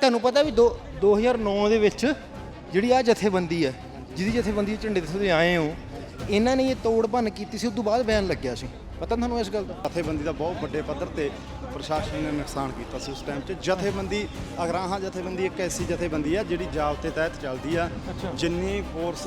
ਤੁਹਾਨੂੰ ਪਤਾ ਵੀ ਦੋ- 2009 ਦੇ ਵਿੱਚ ਜਿਹੜੀ ਆ ਜਥੇਬੰਦੀ ਹੈ ਜਿਹਦੀ ਜਥੇਬੰਦੀ ਝੰਡੇ ਤੇ ਤੁਸੀਂ ਆਏ ਹੋ ਇਹਨਾਂ ਨੇ ਇਹ ਤੋੜ ਭੰਨ ਕੀਤੀ ਸੀ ਉਸ ਤੋਂ ਬਾਅਦ ਬਿਆਨ ਲੱਗਿਆ ਸੀ। ਪਤਾ ਤੁਹਾਨੂੰ ਇਸ ਗੱਲ ਦਾ? ਜਥੇਬੰਦੀ ਦਾ ਬਹੁਤ ਵੱਡੇ ਪੱਧਰ ਤੇ ਪ੍ਰਸ਼ਾਸਨ ਨੇ ਨੁਕਸਾਨ ਕੀਤਾ ਸੀ ਉਸ ਟਾਈਮ 'ਚ। ਜਥੇਬੰਦੀ ਅਗਰਾਹਾਂ ਜਥੇਬੰਦੀ ਇੱਕ ਐਸੀ ਜਥੇਬੰਦੀ ਆ ਜਿਹੜੀ ਜਾਬਤੇ ਤਹਿਤ ਚੱਲਦੀ ਆ। ਜਿੰਨੀ ਫੋਰਸ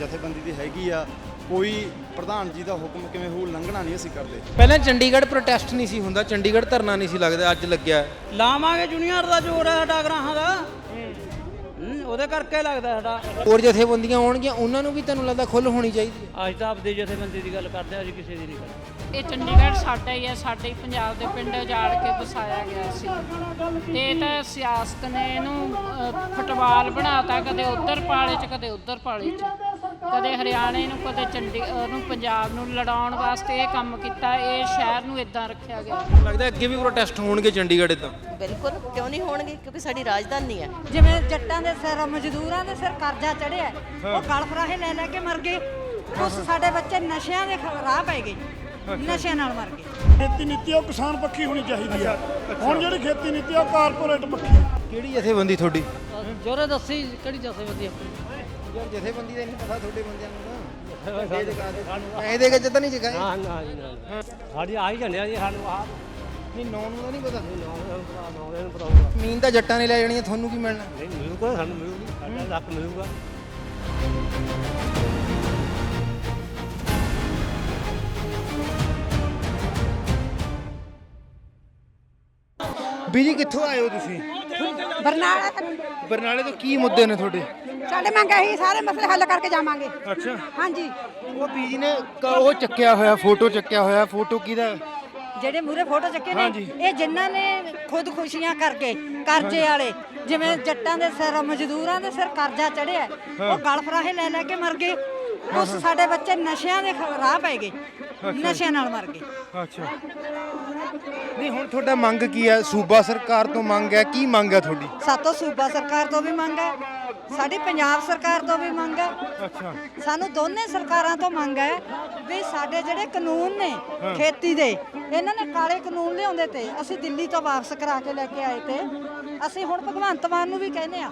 ਜਥੇਬੰਦੀ ਦੀ ਹੈਗੀ ਆ ਕੋਈ ਪ੍ਰਧਾਨ ਜੀ ਦਾ ਹੁਕਮ ਕਿਵੇਂ ਹੋ ਲੰਘਣਾ ਨਹੀਂ ਅਸੀਂ ਕਰਦੇ। ਪਹਿਲਾਂ ਚੰਡੀਗੜ੍ਹ ਪ੍ਰੋਟੈਸਟ ਨਹੀਂ ਸੀ ਹੁੰਦਾ ਚੰਡੀਗੜ੍ਹ ਧਰਨਾ ਨਹੀਂ ਸੀ ਲੱਗਦਾ ਅੱਜ ਲੱਗਿਆ। ਲਾਵਾਂਗੇ ਜੂਨੀਅਰ ਦਾ ਜੋਰ ਹੈ ਸਾਡਾ ਗਰਾਹਾਂ ਦਾ। ਹੂੰ, ਉਹਦੇ ਕਰਕੇ ਲੱਗਦਾ ਸਾਡਾ। ਹੋਰ ਜਥੇਬੰਦੀਆਂ ਆਉਣਗੀਆਂ ਉਹਨਾਂ ਨੂੰ ਵੀ ਤੁਹਾਨੂੰ ਲੱਗਦਾ ਖੁੱਲ੍ਹ ਹੋਣੀ ਚਾਹੀਦੀ ਹੈ? ਅੱਜ ਤਾਂ ਆਪਦੇ ਜਥੇਬੰਦੀ ਦੀ ਗੱਲ ਕਰਦੇ ਆ ਅਸੀਂ ਕਿਸੇ ਦੀ ਨਹੀਂ ਕਰਦੇ। ਇਹ ਚੰਡੀਗੜ੍ਹ ਸਾਡਾ ਹੀ ਹੈ ਸਾਡੇ ਹੀ ਪੰਜਾਬ ਦੇ ਪਿੰਡ ਉਜਾੜ ਕੇ ਵਸਾਇਆ ਗਿਆ ਸੀ। ਤੇ ਇਹ ਤਾਂ ਸਿਆਸਤ ਨੇ ਇਹਨੂੰ ਫੁੱਟਬਾਲ ਬਣਾਤਾ ਕਦੇ ਉੱਧਰ ਪਾਲੇ 'ਚ ਕਦੇ ਉੱਧਰ ਪਾਲੇ 'ਚ। ਕਦੇ ਹਰਿਆਣੇ ਨੂੰ ਕਦੇ ਚੰਡੀ ਨੂੰ ਪੰਜਾਬ ਨੂੰ ਲੜਾਉਣ ਵਾਸਤੇ ਇਹ ਕੰਮ ਕੀਤਾ ਇਹ ਸ਼ਹਿਰ ਨੂੰ ਇਦਾਂ ਰੱਖਿਆ ਗਿਆ। ਲੱਗਦਾ ਅੱਗੇ ਵੀ ਪ੍ਰੋਟੈਸਟ ਹੋਣਗੇ ਚੰਡੀਗੜ੍ਹ ਇਦਾਂ ਬਿਲਕੁਲ ਕਿਉਂ ਨਹੀਂ ਹੋਣਗੇ? ਕਿਉਂਕਿ ਸਾਡੀ ਰਾਜਧਾਨੀ ਹੈ। ਜਿਵੇਂ ਜੱਟਾਂ ਦੇ ਸਿਰ ਮਜ਼ਦੂਰਾਂ ਦੇ ਸਿਰ ਕਰਜ਼ਾ ਚੜਿਆ ਉਹ ਗਲ ਫਰਾਹੇ ਲੈ ਲੈ ਕੇ ਮਰ ਗਏ ਉਸ ਸਾਡੇ ਬੱਚੇ ਨਸ਼ਿਆਂ ਦੇ ਰਾਹ ਪੈ ਗਏ ਨਸ਼ਿਆਂ ਨਾਲ ਮਰ ਗਏ। ਖੇਤੀ ਨੀਤੀ ਉਹ ਕਿਸਾਨ ਪੱਖੀ ਹੋਣੀ ਚਾਹੀਦੀ ਆ। ਹੁਣ ਜਿਹੜੀ ਖੇਤੀ ਨੀਤੀ ਆ ਉਹ ਕਾਰਪੋਰੇਟ ਪੱਖੀ ਕਿਹੜੀ ਜਥੇਬੰਦੀ ਤੁਹਾਡੀ? ਜੋਰੇ ਦੱਸੀ ਕਿਹੜੀ ਜਥੇਬੰਦੀ ਆਪਣੀ ਯਾਰ ਜਥੇਬੰਦੀ ਦਾ ਨਹੀਂ ਪਤਾ ਤੁਹਾਡੇ ਬੰਦਿਆਂ ਨੂੰ ਨਾ ਪੈਸੇ ਦੇ ਪੈਸੇ ਦੇ ਕੇ ਜਦਾਂ ਨਹੀਂ ਜਗਾਏ ਹਾਂ ਨਾ ਜੀ ਨਾ ਸਾਡੀ ਆਹੀ ਝੰਡਿਆ ਜੀ ਸਾਨੂੰ ਆਹ ਨਹੀਂ ਨੌ ਨੂੰ ਤਾਂ ਨਹੀਂ ਪਤਾ। ਨੌਵੇਂ ਨੂੰ ਪਰਾਊਗਾ ਜ਼ਮੀਨ ਤਾਂ ਜੱਟਾਂ ਨੇ ਲੈ ਜਾਣੀ ਹੈ ਤੁਹਾਨੂੰ ਕੀ ਮਿਲਣਾ? ਨਹੀਂ ਮਿਲੂਗਾ ਸਾਨੂੰ ਮਿਲੂਗੀ। ਸਾਡਾ ਲੱਕ ਮਿਲੂਗਾ। ਬੀਜੀ ਕਿੱਥੋਂ ਆਏ ਹੋ ਤੁਸੀਂ? ਬਰਨਾਲਾ ਬਰਨਾਲੇ ਤੋਂ ਕੀ ਮੁੱਦੇ ਨੇ ਤੁਹਾਡੇ? ਸਾਡੇ ਮੰਗ ਇਹੀ ਸਾਰੇ ਮਸਲੇ ਹੱਲ ਕਰਕੇ ਜਾਵਾਂਗੇ। ਅੱਛਾ। ਹਾਂਜੀ। ਉਹ ਬੀਜੀ ਨੇ ਕ- ਉਹ ਚੱਕਿਆ ਹੋਇਆ ਫੋਟੋ ਚੱਕਿਆ ਹੋਇਆ ਫੋਟੋ ਕਿਹਦਾ? ਜਿਹੜੇ ਮੂਰੇ ਫੋਟੋ ਚੱਕੇ ਨੇ ਹਾਂਜੀ। ਇਹ ਜਿਨ੍ਹਾਂ ਨੇ ਖੁਦ ਖੁਸ਼ੀਆਂ ਕਰਕੇ ਕਰਜ਼ੇ ਵਾਲੇ ਜਿਵੇਂ ਜੱਟਾਂ ਦੇ ਸਿਰ ਮਜ਼ਦੂਰਾਂ ਦੇ ਸਿਰ ਕਰਜ਼ਾ ਚੜਿਆ ਉਹ ਗਲ ਫਰਾਹੇ ਲੈ ਲੈ ਕੇ ਮਰ ਗਏ। ਉਸ ਸਾਡੇ ਬੱਚੇ ਨਸ਼ਿਆਂ ਦੇ ਖ- ਰਾਹ ਪੈ ਗਏ ਨਸ਼ਿਆਂ ਨਾਲ ਮਰ ਗਏ। ਅੱਛਾ। ਨਹੀਂ ਹੁਣ ਤੁਹਾਡਾ ਮੰਗ ਕੀ ਹੈ? ਸੂਬਾ ਸਰਕਾਰ ਤੋਂ ਮੰਗ ਹੈ ਕੀ ਮੰਗ ਹੈ ਤੁਹਾਡੀ? ਸਾਤੋਂ ਸੂਬਾ ਸਰਕਾਰ ਤੋਂ ਵੀ ਮੰਗ ਹੈ ਸਾਡੀ ਪੰਜਾਬ ਸਰਕਾਰ ਤੋਂ ਵੀ ਮੰਗ ਹੈ। ਸਾਨੂੰ ਦੋਨੇ ਸਰਕਾਰਾਂ ਤੋਂ ਮੰਗ ਹੈ ਵੀ ਸਾਡੇ ਜਿਹੜੇ ਕਾਨੂੰਨ ਨੇ ਖੇਤੀ ਦੇ ਇਹਨਾਂ ਨੇ ਕਾਲੇ ਕਾਨੂੰਨ ਲਿਆਉਂਦੇ ਤੇ ਅਸੀਂ ਦਿੱਲੀ ਤੋਂ ਵਾਪਸ ਕਰਾ ਕੇ ਲੈ ਕੇ ਆਏ ਤੇ ਅਸੀਂ ਹੁਣ ਭਗਵੰਤ ਮਾਨ ਨੂੰ ਵੀ ਕਹਿੰਦੇ ਆ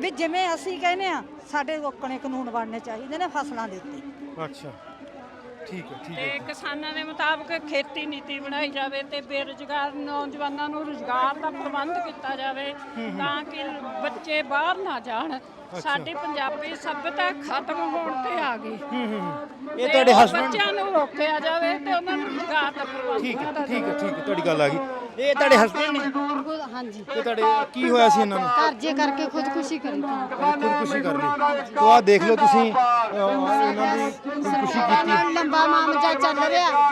ਵੀ ਜਿਵੇਂ ਅਸੀਂ ਕਹਿੰਦੇ ਆ ਸਾਡੇ ਲੋਕਣੇ ਕਾਨੂੰਨ ਬਣਨੇ ਚਾਹੀਦੇ ਨੇ ਫਸਲਾਂ ਦੇ ਉੱਤੇ। ਅੱਛਾ। ਠੀਕ ਹੈ ਠੀਕ ਤੇ ਕਿਸਾਨਾਂ ਦੇ ਮੁਤਾਬਕ ਖੇਤੀ ਨੀਤੀ ਬਣਾਈ ਜਾਵੇ ਤੇ ਬੇਰੁਜ਼ਗਾਰ ਨੌਜਵਾਨਾਂ ਨੂੰ ਰੁਜ਼ਗਾਰ ਦਾ ਪ੍ਰਬੰਧ ਕੀਤਾ ਜਾਵੇ ਤਾਂ ਕਿ ਬੱਚੇ ਬਾਹਰ ਨਾ ਜਾਣ। ਸਾਡੀ ਪੰਜਾਬੀ ਸਭਿਅਤਾ ਖਤਮ ਹੋਣ ਤੇ ਆ ਗਈ। ਇਹ ਤੇ ਤੁਹਾਡੇ ਉਹ ਬੱਚਿਆਂ ਨੂੰ ਰੋਕਿਆ ਜਾਵੇ ਤੇ ਉਹਨਾਂ ਨੂੰ ਰੁਜ਼ਗਾਰ ਦਾ ਪ੍ਰਬੰਧ ਠੀਕ ਹੈ ਕੀਤਾ ਠੀਕ ਹੈ ਜਾਵੇ। ਠੀਕ ਹੈ ਤੁਹਾਡੀ ਗੱਲ ਆ ਗਈ। ਇਹ ਤੁਹਾਡੇ ਹਸਬੰਡ ਨੇ? ਹਾਂਜੀ। ਤੇ ਤੁਹਾਡੇ ਕੀ ਹੋਇਆ ਸੀ ਇਹਨਾਂ ਨੂੰ? ਕਰਜ਼ੇ ਕਰਕੇ ਖੁਦਕੁਸ਼ੀ ਕਰੀ। ਤੀ ਖੁਦਕੁਸ਼ੀ ਕਰ ਲਈ ਤੋ ਆ ਦੇਖ ਲਓ ਤੁਸੀਂ ਅਹ, ਇਹਨਾਂ ਦੀ ਖੁਦਕੁਸ਼ੀ ਕੀਤੀ। ਨਾਲ ਲੰਬਾ ਮਾਮਜਾ ਚੱਲ ਰਿਹਾ।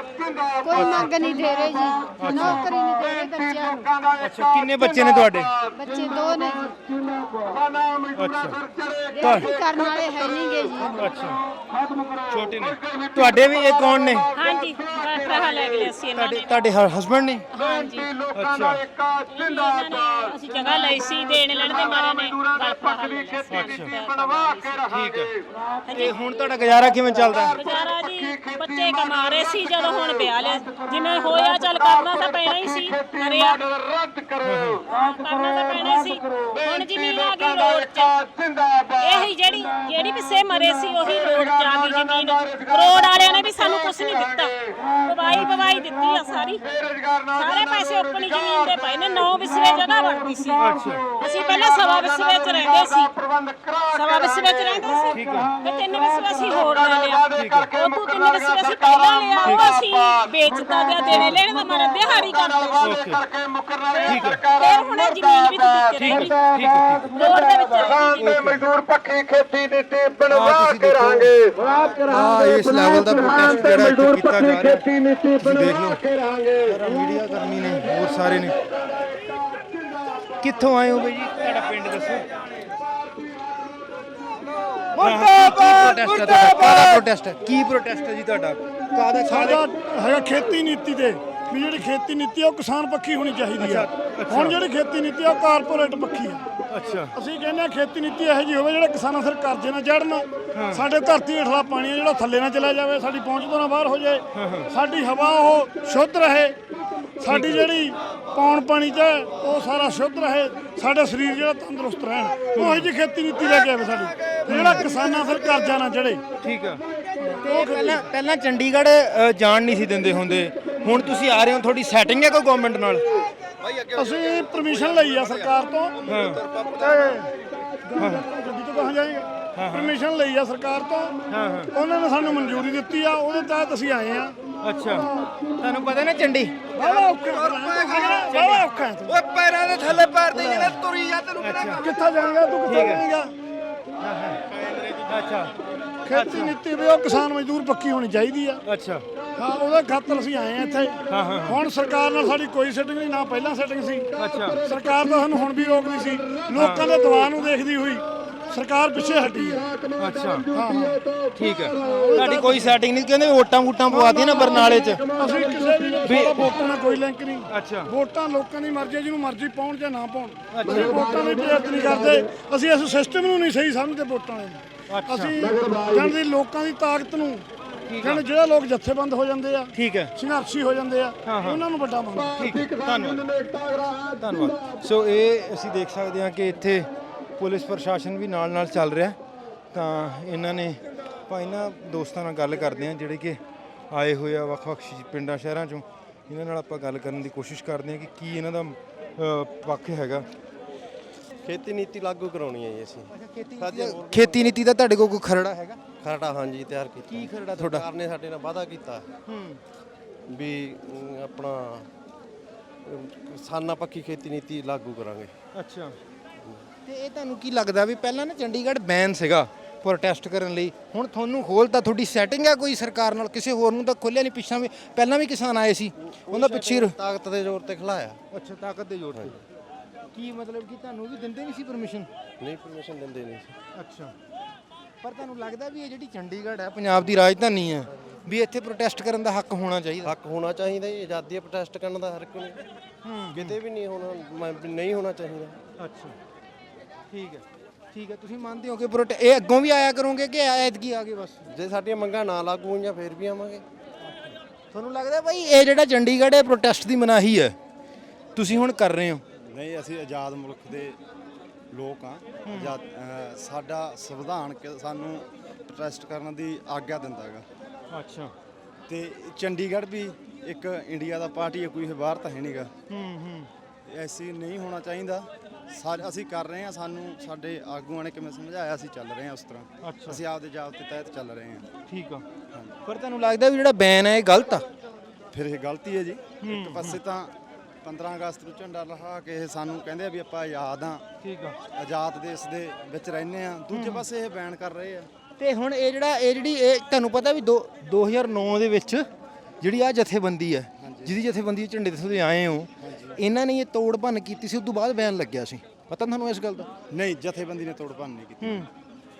ਕੋਈ ਮੰਗ ਨਹੀਂ ਦੇ ਰਹੇ ਜੀ। ਨੌਕਰੀ ਨਹੀਂ ਦੇ ਰਹੇ ਬੱਚਿਆਂ ਨੂੰ। ਅੱਛਾ ਕਿੰਨੇ ਬੱਚੇ ਨੇ ਤੁਹਾਡੇ? ਬੱਚੇ ਦੋ ਨੇ। ਜੀ ਅੱਛਾ। ਰੋਟੀ ਕਰਨ ਵਾਲੇ ਹੈ ਨਹੀਂਗੇ ਜੀ। ਅੱਛਾ। ਛੋਟੇ ਨੇ। ਤੁਹਾਡੇ ਵੀ ਇਹ ਕੌਣ ਨੇ? ਹਾਂਜੀ ਭਰਾ ਲੈ ਗਏ ਸੀ ਇਹਨਾਂ ਤੁਹਾਡੇ ਤੁਹਾਡੇ ਹਸਬੰਡ ਨੇ? ਹਾਂਜੀ। ਅੱਛਾ। ਇਹਨਾਂ ਨੇ ਅਸੀਂ ਜਗ੍ਹਾ ਲਈ ਸੀ ਦੇਣ ਲੈਣ ਦੇ ਮਾਰੇ ਨੇ। ਗਲ ਫਾਹਾ ਲੈ ਲਿਆ ਸੀ। ਠੀਕ ਹੈ। ਤੇ ਹੁਣ ਤੁਹਾਡਾ ਗੁਜ਼ਾਰਾ ਕਿਵੇਂ ਚੱਲਦਾ? ਗੁਜ਼ਾਰਾ ਜੀ ਬੱਚੇ ਕਮਾ ਰਹੇ ਸੀ ਜਦੋਂ ਹੁਣ ਵਿਆਹ ਲਿਆ। ਜਿਵੇਂ ਹੋਇਆ ਚੱਲ ਕਰਨਾ ਤਾਂ ਪੈਣਾ ਹੀ ਸੀ। ਕਰਿਆ। ਕਰਨਾ ਤਾਂ ਪੈਣਾ ਹੀ ਸੀ। ਹੁਣ ਜ਼ਮੀਨ ਆ ਗਈ ਰੋਡ 'ਚ ਇਹੀ ਜਿਹੜੀ ਜਿਹੜੀ ਪਿੱਛੇ ਮਰੇ ਸੀ ਉਹੀ ਰੋਡ 'ਚ ਆ ਗਈ ਜ਼ਮੀਨ। ਰੋਡ ਵਾਲਿਆਂ ਨੇ ਵੀ ਸਾਨੂੰ ਕੁਝ ਨਹੀਂ ਦਿੱਤਾ। ਬਵਾਈ ਬਵਾਈ ਦਿੱਤੀ ਆ ਸਾਰੀ। ਸਾਰੇ ਪੈਸੇ ਆਪਣੀ ਜ਼ਮੀਨ ਦੇ ਪਏ ਨੇ ਨੌ ਵਿਸਵੇ ਜਗ੍ਹਾ ਬਣਦੀ ਸੀ। ਅਸੀਂ ਪਹਿਲਾਂ ਸਵਾ ਵਿਸਵੇ 'ਚ ਰਹਿੰਦੇ ਸੀ। ਸਵਾ ਵਿਸਵੇ 'ਚ ਰਹਿੰਦੇ ਸੀ। ਫਿਰ ਤਿੰਨ ਵਿਸਵੇ ਅਸੀਂ ਹੋਰ ਲੈ ਲਿਆ। ਉਹ ਤੋਂ ਤਿੰਨ ਵਿਸਵੇ ਅਸੀਂ ਪਹਿਲਾਂ ਲਿਆ। ਉਹ ਅਸੀਂ ਵੇਚਦਾ ਗਿਆ ਦੇਣੇ ਲੈਣੇ ਦਾ ਮਾਰਾ ਦਿਹਾੜੀ ਕਰਦੇ ਸੀ। ਠੀਕ ਹੈ। ਫਿਰ ਹੁਣ ਇਹ ਜ਼ਮੀਨ ਵੀ ਦਿੱਤੀ ਰਹੇਗੀ ਠੀਕ ਹੈ ਠੀਕ ਹੈ ਰੋਡ ਦੇ ਵਿੱਚ ਮਜ਼ਦੂਰ ਪੱਖੀ ਖੇਤੀ ਨੀਤੀ ਬਣਵਾ ਆਹ ਤੁਸੀਂ ਕੇ ਦੇਖੋ। ਰਾਂਗੇ ਆਹ ਇਸ level ਦਾ protest ਜਿਹੜਾ ਕੀਤਾ ਜਾ ਰਿਹਾ। ਖੇਤੀ ਨੀਤੀ ਤੁਸੀਂ ਦੇਖ ਬਣਵਾ ਲਓ। ਕੇ ਰਾਂਗੇ ਸਾਰਾ ਮੀਡੀਆ ਕਰਮੀ ਨੇ। ਹੋਰ ਸਾਰੇ ਨੇ। ਕਿੱਥੋਂ ਆਏ ਹੋ ਬਈ? ਜੀ ਤੁਹਾਡਾ ਪਿੰਡ ਦੱਸੋ। ਮੁਰਦਾਬਾਦ ਪ੍ਰੋਟੈਸਟ ਹੈ ਕੀ ਪ੍ਰੋਟੈਸਟ ਹੈ ਜੀ ਤੁਹਾਡਾ? ਕਾਹਦਾ ਸਾਡਾ ਹੈਗਾ ਖੇਤੀ ਨੀਤੀ ਤੇ। ਵੀ ਜਿਹੜੀ ਖੇਤੀ ਨੀਤੀ ਆ ਉਹ ਕਿਸਾਨ ਪੱਖੀ ਹੋਣੀ ਚਾਹੀਦੀ ਆ। ਹੁਣ ਜਿਹੜੀ ਖੇਤੀ ਨੀਤੀ ਆ ਉਹ ਕਾਰਪੋਰੇਟ ਪੱਖੀ ਆ। ਅੱਛਾ। ਅਸੀਂ ਕਹਿੰਦੇ ਆ ਖੇਤੀ ਨੀਤੀ ਇਹੋ ਜਿਹੀ ਹੋਵੇ ਜਿਹੜੇ ਕਿਸਾਨਾਂ ਸਿਰ ਕਰਜ਼ੇ ਨਾ ਚੜਨ ਸਾਡੇ ਧਰਤੀ ਹੇਠਲਾ ਪਾਣੀ ਆ ਜਿਹੜਾ ਥੱਲੇ ਨਾ ਚਲਾ ਜਾਵੇ ਸਾਡੀ ਪਹੁੰਚ ਤੋਂ ਨਾ ਬਾਹਰ ਹੋ ਜਾਏ। ਸਾਡੀ ਹਵਾ ਉਹ ਸ਼ੁੱਧ ਰਹੇ। ਸਾਡੀ ਜਿਹੜੀ ਪੌਣ ਪਾਣੀ ਚ ਉਹ ਸਾਰਾ ਸ਼ੁੱਧ ਰਹੇ ਸਾਡੇ ਸਰੀਰ ਜਿਹੜਾ ਤੰਦਰੁਸਤ ਰਹਿਣ। ਉਹ ਜੀ ਖੇਤੀ ਨੀਤੀ ਲੈ ਕੇ ਆਵੇ ਸਾਡੀ। ਜਿਹੜਾ ਕਿਸਾਨਾਂ ਫਿਰ ਕਰਜ਼ਾ ਨਾ ਚੜੇ ਠੀਕ ਆ। ਤੇ ਪਹਿਲਾਂ ਪਹਿਲਾਂ ਚੰਡੀਗੜ੍ਹ ਅ, ਜਾਣ ਨਹੀਂ ਸੀ ਦਿੰਦੇ ਹੁੰਦੇ। ਹੁਣ ਤੁਸੀਂ ਆ ਰਹੇ ਹੋ ਤੁਹਾਡੀ ਸੈਟਿੰਗ ਹੈ ਕੋਈ ਗਵਰਨਮੈਂਟ ਨਾਲ? ਅਸੀਂ ਪਰਮਿਸ਼ਨ ਲਈ ਆ ਸਰਕਾਰ ਤੋਂ। ਤੇ ਗੱਡੀ ਤੋਂ ਕਹਾਂ ਜਾਏਗਾ ਪਰਮਿਸ਼ਨ ਲਈ ਆ ਸਰਕਾਰ ਤੋਂ। ਉਹਨਾਂ ਨੇ ਸਾਨੂੰ ਮਨਜ਼ੂਰੀ ਦਿੱਤੀ ਆ ਉਹਦੇ ਤਹਿਤ ਅਸੀਂ ਆਏ ਆ। ਅੱਛਾ। ਤੁਹਾਨੂੰ ਪਤਾ ਨਾ ਚੰਡੀ? ਬਾਬਾ ਔਖਾ ਬਾਬਾ ਔਖਾ ਤੂੰ। ਓਏ ਪੈਰਾਂ ਦੇ ਥੱਲੇ ਪੈਰ ਦੇ ਜਿਹੜਾ ਤੁਰੀ ਜਾ ਤੈਨੂੰ ਕਿਹੜਾ ਕਿੱਥੇ ਜਾਏਗਾ? ਤੂੰ ਕਿੱਥੇ ਜਾਏਗਾ? ਅੱਛਾ। ਖੇਤੀ ਨੀਤੀ ਵੀ ਉਹ ਕਿਸਾਨ ਮਜ਼ਦੂਰ ਪੱਕੀ ਹੋਣੀ ਚਾਹੀਦੀ ਆ। ਅੱਛਾ। ਹਾਂ ਉਹਦੇ ਖਾਤਰ ਅਸੀਂ ਆਏ ਆ ਇੱਥੇ। ਹੁਣ ਸਰਕਾਰ ਨਾਲ ਸਾਡੀ ਕੋਈ ਸੈਟਿੰਗ ਨਹੀਂ ਨਾ ਪਹਿਲਾਂ ਸੈਟਿੰਗ ਸੀ। ਅੱਛਾ। ਸਰਕਾਰ ਤਾਂ ਸਾਨੂੰ ਹੁਣ ਵੀ ਰੋਕਦੀ ਸੀ। ਲੋਕਾਂ ਦੇ ਦਵਾ ਨੂੰ ਦੇਖਦੀ ਹੋਈ। ਸਰਕਾਰ ਪਿੱਛੇ ਹਟੀ ਅੱਛਾ। ਹਾਂ ਹਾਂ। ਠੀਕ ਹੈ। ਤੁਹਾਡੀ ਕੋਈ ਸੈਟਿੰਗ ਨਹੀਂ ਕਹਿੰਦੇ ਵੋਟਾਂ ਵੋਟਾਂ ਪਵਾਤੀਆਂ ਨਾ ਬਰਨਾਲੇ 'ਚ। ਅਸੀਂ ਕਿਸੇ ਵੀ ਵੋਟਾਂ ਨਾਲ ਕੋਈ ਲਿੰਕ ਨਹੀਂ। ਅੱਛਾ। ਵੋਟਾਂ ਲੋਕਾਂ ਦੀ ਮਰਜ਼ੀ ਹੈ, ਜਿਹਨੂੰ ਮਰਜ਼ੀ ਪਾਉਣ ਜਾਂ ਨਾ ਪਾਉਣ। ਅਸੀਂ ਵੋਟਾਂ ਦੀ ਬੇਇੱਜ਼ਤੀ ਨਹੀਂ ਕਰਦੇ। ਅਸੀਂ ਇਸ ਸਿਸਟਮ ਨੂੰ ਨਹੀਂ ਸਹੀ ਸਮਝਦੇ ਵੋਟਾਂ ਵਾਲੇ ਨੂੰ। ਅਸੀਂ ਜਾਣਦੇ ਲੋਕਾਂ ਦੀ ਤਾਕਤ ਨੂੰ ਜਾਣ ਜਿਹੜੇ ਲੋਕ ਜਥੇਬੰਦ ਹੋ ਜਾਂਦੇ ਆ ਠੀਕ ਹੈ। ਸੰਘਰਸ਼ੀ ਹੋ ਜਾਂਦੇ ਆ ਉਹਨਾਂ ਨੂੰ ਵੱਡਾ ਮੰਨਦੇ ਠੀਕ ਹੈ। ਧੰਨਵਾਦ। ਧੰਨਵਾਦ। ਸੋ ਇਹ ਅਸੀਂ ਦੇਖ ਸਕਦੇ ਹਾਂ ਕਿ ਇੱਥੇ ਪੁਲਿਸ ਪ੍ਰਸ਼ਾਸਨ ਵੀ ਨਾਲ ਨਾਲ ਚੱਲ ਰਿਹਾ। ਤਾਂ ਇਹਨਾਂ ਨੇ ਆਪਾਂ ਇਹਨਾਂ ਦੋਸਤਾਂ ਨਾਲ ਗੱਲ ਕਰਦੇ ਹਾਂ ਜਿਹੜੇ ਕਿ ਆਏ ਹੋਏ ਆ ਵੱਖ-ਵੱਖ ਪਿੰਡਾਂ ਸ਼ਹਿਰਾਂ ਚੋਂ। ਇਹਨਾਂ ਨਾਲ ਆਪਾਂ ਗੱਲ ਕਰਨ ਦੀ ਕੋਸ਼ਿਸ਼ ਕਰਦੇ ਹਾਂ ਕਿ ਕੀ ਇਹਨਾਂ ਦਾ ਪੱਖ ਹੈਗਾ। ਖੇਤੀ ਨੀਤੀ ਲਾਗੂ ਕਰਾਉਣੀ ਹੈ ਜੀ ਅਸੀਂ। ਖੇਤੀ ਨੀਤੀ ਦਾ ਤੁਹਾਡੇ ਕੋਲ ਕੋਈ ਖਰੜਾ ਹੈਗਾ? ਖਰੜਾ ਹਾਂਜੀ ਤਿਆਰ ਕੀਤਾ। ਕੀ ਖਰੜਾ ਤੁਹਾਡਾ? ਸਰਕਾਰ ਨੇ ਸਾਡੇ ਨਾਲ ਵਾਅਦਾ ਕੀਤਾ। ਹੂੰ। ਵੀ ਆਪਣਾ ਕਿਸਾਨਾਂ ਪੱਖੀ ਖੇਤੀ ਨੀਤੀ ਲਾਗੂ ਕਰਾਂਗੇ। ਅੱਛਾ। ਤੇ ਇਹ ਤੁਹਾਨੂੰ ਕੀ ਲੱਗਦਾ ਵੀ ਪਹਿਲਾਂ ਨਾ ਚੰਡੀਗੜ੍ਹ ਬੈਨ ਸੀਗਾ ਪ੍ਰੋਟੈਸਟ ਕਰਨ ਲਈ ਹੁਣ ਤੁਹਾਨੂੰ ਖੋਲਤਾ ਤੁਹਾਡੀ ਸੈਟਿੰਗ ਹੈ ਕੋਈ ਸਰਕਾਰ ਨਾਲ ਕਿਸੇ ਹੋਰ ਨੂੰ ਤਾਂ ਖੋਲਿਆ ਨਹੀਂ ਪਿੱਛਾਂ ਵੀ ਪਹਿਲਾਂ ਵੀ ਕਿਸਾਨ ਆਏ ਸੀ ਉਹਨਾਂ ਪਿੱਛੇ ਤਾਕਤ ਦੇ ਜ਼ੋਰ ਤੇ ਖਿਲਾਇਆ। ਅੱਛਾ ਤਾਕਤ ਦੇ ਜ਼ੋਰ ਤੇ। ਕੀ ਮਤਲਬ ਕਿ ਤੁਹਾਨੂੰ ਵੀ ਦਿੰਦੇ ਨਹੀਂ ਸੀ ਪਰਮਿਸ਼ਨ ਨਹੀਂ ਪਰਮਿਸ਼ਨ ਦਿੰਦੇ ਨਹੀਂ ਸੀ। ਅੱਛਾ। ਪਰ ਤੁਹਾਨੂੰ ਲੱਗਦਾ ਵੀ ਇਹ ਜਿਹੜੀ ਚੰਡੀਗੜ੍ਹ ਹੈ ਪੰਜਾਬ ਦੀ ਰਾਜਧਾਨੀ ਹੈ ਵੀ ਇੱਥੇ ਪ੍ਰੋਟੈਸਟ ਕਰਨ ਦਾ ਹੱਕ ਹੋਣਾ ਚਾਹੀਦਾ? ਹੱਕ ਹੋਣਾ ਚਾਹੀਦਾ ਜੀ ਆਜ਼ਾਦੀ ਪ੍ਰੋਟੈਸਟ ਕਰਨ ਦਾ ਹਰ ਕੋਈ ਕਿਤੇ ਵੀ ਨਹੀਂ ਹੋਣਾ ਨਹੀਂ ਹੋਣਾ ਚਾਹੀਦਾ। ਅੱਛਾ। ਠੀਕ ਹੈ। ਠੀਕ ਹੈ ਤੁਸੀਂ ਮੰਨਦੇ ਹੋ ਕਿ ਪ੍ਰੋਟੈ ਇਹ ਅੱਗੋਂ ਵੀ ਆਇਆ ਕਰੋਗੇ ਕਿ ਐਤਕੀ ਆ ਗਏ ਬਸ? ਜੇ ਸਾਡੀਆਂ ਮੰਗਾਂ ਨਾ ਲਾਗੂ ਹੋਈਆਂ ਫੇਰ ਵੀ ਆਵਾਂਗੇ। ਤੁਹਾਨੂੰ ਲੱਗਦਾ ਭਾਈ ਇਹ ਜਿਹੜਾ ਚੰਡੀਗੜ੍ਹ ਹੈ ਪ੍ਰੋਟੈਸਟ ਦੀ ਮਨਾਹੀ ਹੈ ਤੁਸੀਂ ਹੁਣ ਕਰ ਰਹੇ ਹੋ? ਨਹੀਂ ਅਸੀਂ ਆਜ਼ਾਦ ਮੁਲਕ ਦੇ ਲੋਕ ਆ ਆਜ਼ਾਦ ਅਹ ਸਾਡਾ ਸੰਵਿਧਾਨ ਕਿ- ਸਾਨੂੰ ਪ੍ਰੋਟੈਸਟ ਕਰਨ ਦੀ ਆਗਿਆ ਦਿੰਦਾ ਹੈਗਾ। ਅੱਛਾ। ਤੇ ਚੰਡੀਗੜ੍ਹ ਵੀ ਇੱਕ ਇੰਡੀਆ ਦਾ ਪਾਰਟੀ ਹੈ ਕੋਈ ਬਾਹਰ ਤਾਂ ਹੈ ਨਹੀਂਗਾ ਹੂੰ ਹੂੰ। ਐਸੀ ਨਹੀਂ ਹੋਣਾ ਚਾਹੀਦਾ। ਸਾਰੇ ਅਸੀਂ ਕਰ ਰਹੇ ਹਾਂ ਸਾਨੂੰ ਸਾਡੇ ਆਗੂਆਂ ਨੇ ਕਿਵੇਂ ਸਮਝਾਇਆ ਅਸੀਂ ਚੱਲ ਰਹੇ ਹਾਂ ਉਸ ਤਰ੍ਹਾਂ। ਅੱਛਾ। ਅਸੀਂ ਆਪਦੇ ਜਾਬਤੇ ਤਹਿਤ ਚੱਲ ਰਹੇ ਹਾਂ। ਠੀਕ ਆ। ਪਰ ਤੁਹਾਨੂੰ ਲੱਗਦਾ ਵੀ ਜਿਹੜਾ ਬੈਨ ਹੈ ਇਹ ਗਲਤ ਆ? ਫਿਰ ਇਹ ਗਲਤੀ ਹੈ ਜੀ। ਇੱਕ ਪਾਸੇ ਤਾਂ 15 ਅਗਸਤ ਨੂੰ ਝੰਡਾ ਲਹਾ ਕੇ ਇਹ ਸਾਨੂੰ ਕਹਿੰਦੇ ਆ ਵੀ ਆਪਾਂ ਆਜ਼ਾਦ ਆ ਠੀਕ ਆ। ਆਜ਼ਾਦ ਦੇਸ਼ ਦੇ ਵਿੱਚ ਰਹਿੰਦੇ ਆ ਦੂਜੇ ਪਾਸੇ ਇਹ ਬੈਨ ਕਰ ਰਹੇ ਆ। ਤੇ ਹੁਣ ਇਹ ਜਿਹੜਾ ਇਹ ਜਿਹੜੀ ਇਹ ਤੁਹਾਨੂੰ ਪਤਾ ਵੀ ਦੋ- 2009 ਦੇ ਵਿੱਚ ਜਿਹੜੀ ਆ ਜਥੇਬੰਦੀ ਹੈ ਜਿਹਦੀ ਜਥੇਬੰਦੀ ਦੇ ਝੰਡੇ ਦੇ ਥੱਲੇ ਆਏ ਹੋ ਇਹਨਾਂ ਨੇ ਇਹ ਤੋੜ ਭੰਨ ਕੀਤੀ ਸੀ ਉਸ ਤੋਂ ਬਾਅਦ ਬੈਨ ਲੱਗਿਆ ਸੀ। ਪਤਾ ਤੁਹਾਨੂੰ ਇਸ ਗੱਲ ਦਾ? ਨਹੀਂ ਜਥੇਬੰਦੀ ਨੇ ਤੋੜ ਭੰਨ ਨਹੀਂ ਕੀਤੀ।